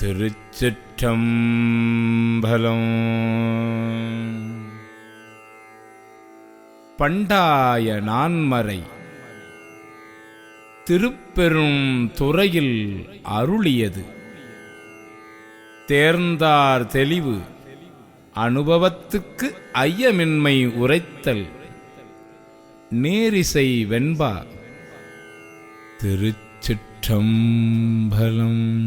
திருச்சிற்றம்பலம். பண்டாய நான்மறை திருப்பெரும் துறையில் அருளியது. தேர்ந்தார் தெளிவு அனுபவத்துக்கு ஐயமின்மை உரைத்தல். நேரிசை வெண்பா திருச்சிற்றம்பலம்.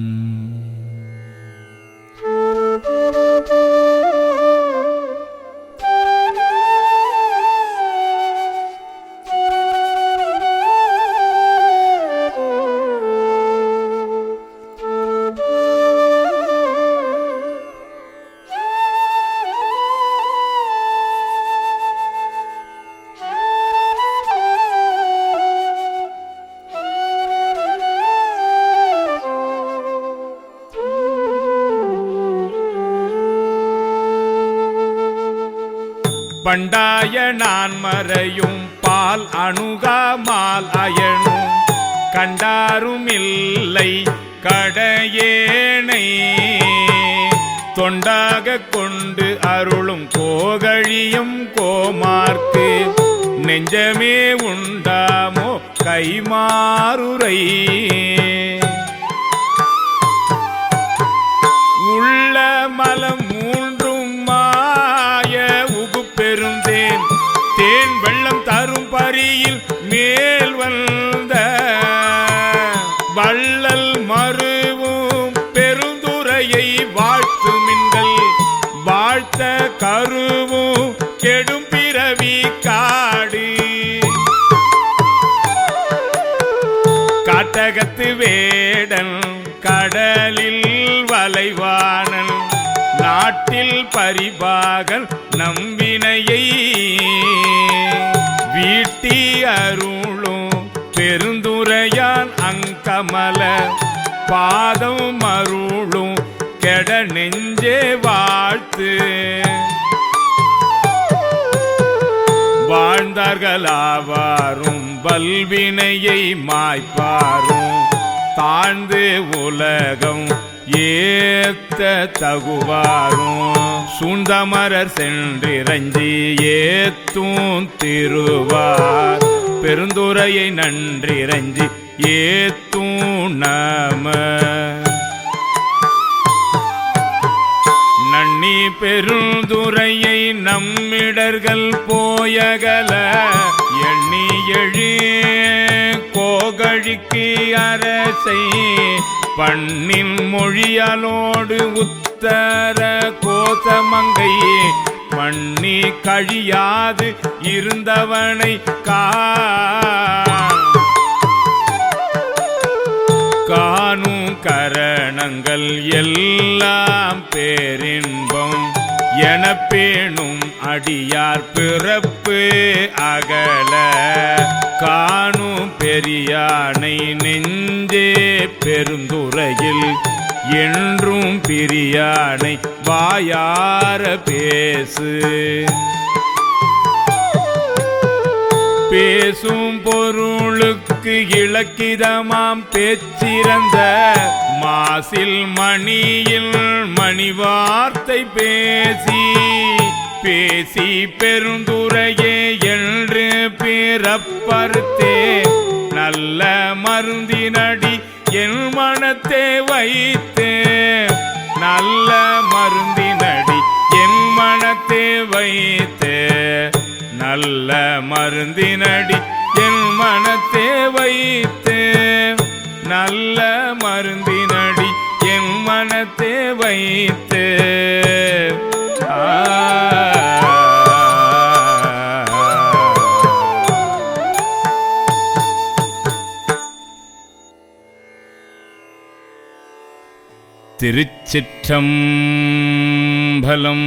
பண்டாய நான் மறையும் பால் அணுகா மால் அயனும். கண்டாரும் இல்லை கடையேனை. தொண்டாக கொண்டு அருளும் கோகழியும் கோமார்க்கு. நெஞ்சமே உண்டாமோ கைமாறுரை. பெருந்தேன். தேன் வெள்ளம் தரும் பரியில் மேல் வந்த வள்ளல் மருவும் பெருந்துரையை வாழ்த்துமின்கள் வாழ்த்த கருவும் கெடும் பிறவி காடு. காட்டகத்து வேடன் கடலில் வலைவானன். நாட்டில் பரிபாகன் நம்பினையை வீட்டி அருளும் பெருந்துரையான் அங்கமல பாதம் அருளும் கெட நெஞ்சே வாழ்த்து. வாழ்ந்தார்களாவாரும் பல்வினையை மாய்ப்பாரும் தாழ்ந்து உலகம் ஏத்த தகுவாரும் சூழ்ந்தமரர் சென்றிரஞ்சி ஏத்தும் திருவார். பெருந்துரையை நன்றிரஞ்சி ஏத்தும் நாம. நன்னி பெருந்துரையை நம்மிடர்கள் போயகல எண்ணி எழி கோகழிக்கு அரசை பண்ணின் மொழியலோடு உத்தர கோசமங்கையே பண்ணி கழியாது இருந்தவனை காணும் கரணங்கள் எல்லாம் பேரின் என பேணும் அடியார் பிறப்பு அகல. காணும் பெரியானை நெஞ்சே பெருந்துறையில் என்றும் பிரியானை வாயார பேசு. பேசும் பொருளுக்கு இலக்கிதமாம் பேச்சிறந்த மாசில் மணியில் மணி வார்த்தை பேசி பேசி பெருந்துரையே என்று பிறப்பறுத்தே. நல்ல மருந்தினடி என் மனத்தை வைத்து. நல்ல மருந்தினடி என் மனத்தை வைத்து. நல்ல மருந்தினடி என் மனத்தை வைத்து. நல்ல மருந்தினடி மனத்தே வைத்து ஆ. திருச்சிற்றம்பலம்